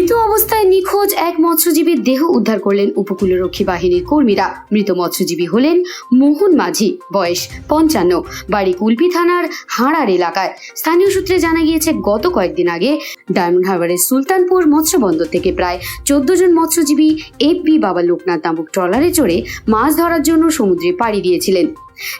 মৃত অবস্থায় নিখোঁজ এক মৎস্যজীবীর দেহ উদ্ধার করলেন উপকূলরক্ষী বাহিনীর কর্মীরা। মৃত মৎস্যজীবী হলেন মোহন মাঝি, বয়স পঞ্চান্ন, বাড়ি কুলপি থানার হাড়ার এলাকায়। স্থানীয় সূত্রে জানা গিয়েছে, গত কয়েকদিন আগে ডায়মন্ড হারবারের সুলতানপুর মৎস্য বন্দর থেকে প্রায় চোদ্দ জন মৎস্যজীবী এফ বি বাবা লোকনাথ নামক ট্রলারে চড়ে মাছ ধরার জন্য সমুদ্রে পাড়ি দিয়েছিলেন।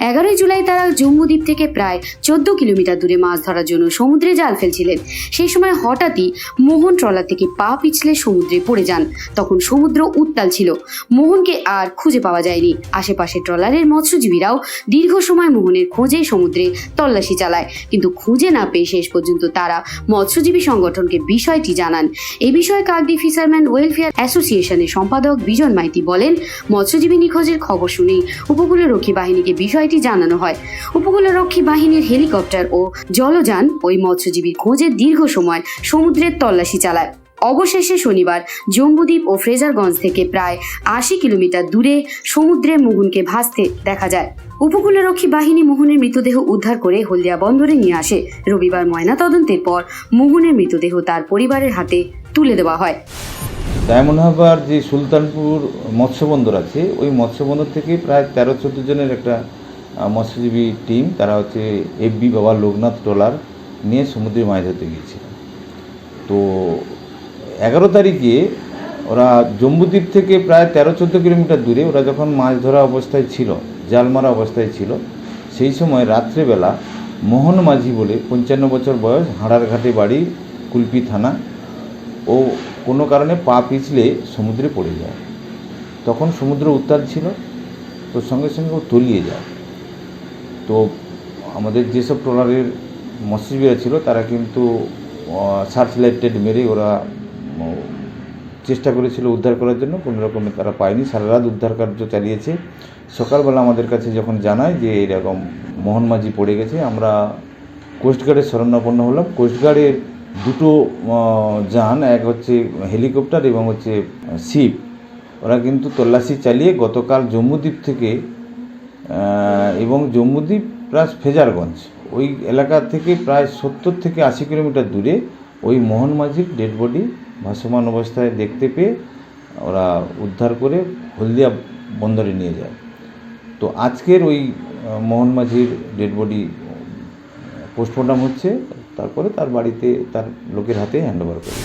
এগারোই জুলাই তারা জম্মুদ্বীপ থেকে প্রায় চোদ্দ কিলোমিটার দূরে মাছ ধরার জন্য সমুদ্রে জাল ফেলছিলেন। সেই সময় হঠাৎই মোহন ট্রলার থেকে পা পিছলে সমুদ্রে পড়ে যান। তখন সমুদ্র উত্তাল ছিল। মোহনকে আর খুঁজে পাওয়া যায়নি। আশেপাশে ট্রলারের মৎস্যজীবীরাও দীর্ঘ সময় মোহনের খোঁজে সমুদ্রে তল্লাশি চালায়। কিন্তু খুঁজে না পেয়ে শেষ পর্যন্ত তারা মৎস্যজীবী সংগঠনকে বিষয়টি জানান। এ বিষয়ে কাকদ্বীপ ফিশারম্যান ওয়েলফেয়ার অ্যাসোসিয়েশনের সম্পাদক বিজন মাইতি বলেন, মৎস্যজীবী নিখোঁজের খবর শুনেই উপকূলরক্ষী বাহিনীকে বিষয়টি জানানো হয়। উপকূলরক্ষী বাহিনীর হেলিকপ্টার ও জলযান ওই মৎস্যজীবীর খোঁজে দীর্ঘ সময় সমুদ্রের তল্লাশি চালায়। অবশেষে শনিবার জম্বুদ্বীপ ও ফ্রেজারগঞ্জ থেকে প্রায় আশি কিলোমিটার দূরে সমুদ্রে মোহনকে ভাসতে দেখা যায়। উপকূলরক্ষী বাহিনী মোহনের মৃতদেহ উদ্ধার করে হলদিয়া বন্দরে নিয়ে আসে। রবিবার ময়নাতদন্তের পর মোহনের মৃতদেহ তার পরিবারের হাতে তুলে দেওয়া হয়। ডায়মন্ড হারবার যে সুলতানপুর মৎস্য বন্দর আছে, ওই মৎস্য বন্দর থেকে প্রায় তেরো চোদ্দ জনের একটা মৎস্যজীবী টিম, তারা হচ্ছে এফবি বাবা লোকনাথ ট্রলার নিয়ে সমুদ্রে মাছ ধরতে গিয়েছিল। তো এগারো তারিখে ওরা জম্বুদ্বীপ থেকে প্রায় তেরো, চোদ্দ কিলোমিটার দূরে ওরা যখন মাছ ধরা অবস্থায় ছিল, জাল মারা অবস্থায় ছিল, সেই সময় রাত্রেবেলা মোহন মাঝি বলে পঞ্চান্ন বছর বয়স হাড়ার ঘাটে বাড়ি, কুলপি থানা ও কোনো কারণে পা পিছলে সমুদ্রে পড়ে যায়। তখন সমুদ্র উত্তাল ছিল, তো সঙ্গে সঙ্গে ও তলিয়ে যায়। তো আমাদের যেসব ট্রলারের মৎস্যজীবীরা ছিল, তারা কিন্তু সার্চ লাইটেড মেরে ওরা চেষ্টা করেছিল উদ্ধার করার জন্য। কোনো রকমে তারা পায়নি। সারা রাত উদ্ধার কার্য চালিয়েছে। সকালবেলা আমাদের কাছে যখন জানায় যে এরকম মোহন মাঝি পড়ে গেছে, আমরা কোস্টগার্ডের শরণাপন্ন হলাম। কোস্টগার্ডের দুটো যান, এক হচ্ছে হেলিকপ্টার এবং হচ্ছে শিপ। ওরা কিন্তু তল্লাশি চালিয়ে গতকাল জম্মুদ্বীপ থেকে এবং জম্মুদ্বীপ প্লাস ফেজারগঞ্জ। ওই এলাকা থেকে প্রায় সত্তর থেকে আশি কিলোমিটার দূরে ওই মোহন মাঝির ডেড বডি ভাসমান অবস্থায় দেখতে পেয়ে ওরা উদ্ধার করে হলদিয়া বন্দরে নিয়ে যায়। তো আজকের ওই মোহন মাঝির ডেড বডি পোস্টমর্টম হচ্ছে, তারপরে তার বাড়িতে তার লোকের হাতে হ্যান্ড ওভার করে।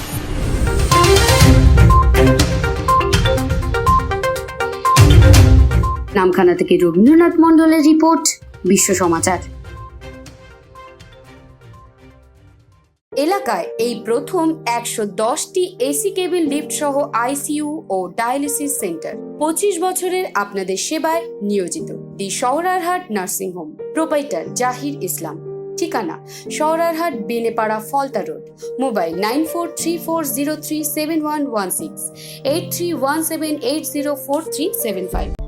নামখানা থেকে রবীন্দ্রনাথ মণ্ডলের রিপোর্ট, বিশ্ব সমাচার। এলাকায় এই প্রথম একশো দশটি এসি কেবিল লিফট সহ আইসিইউ ও ডায়ালিসিস সেন্টার। পঁচিশ বছরের আপনাদের সেবায় নিয়োজিত the Shaharhat nursing home, proprietor Zahir Islam. ঠিকানা, Shaharhat Belepara Falta road, mobile nine four three four zero three seven one one six, eight three one seven eight zero four three seven five.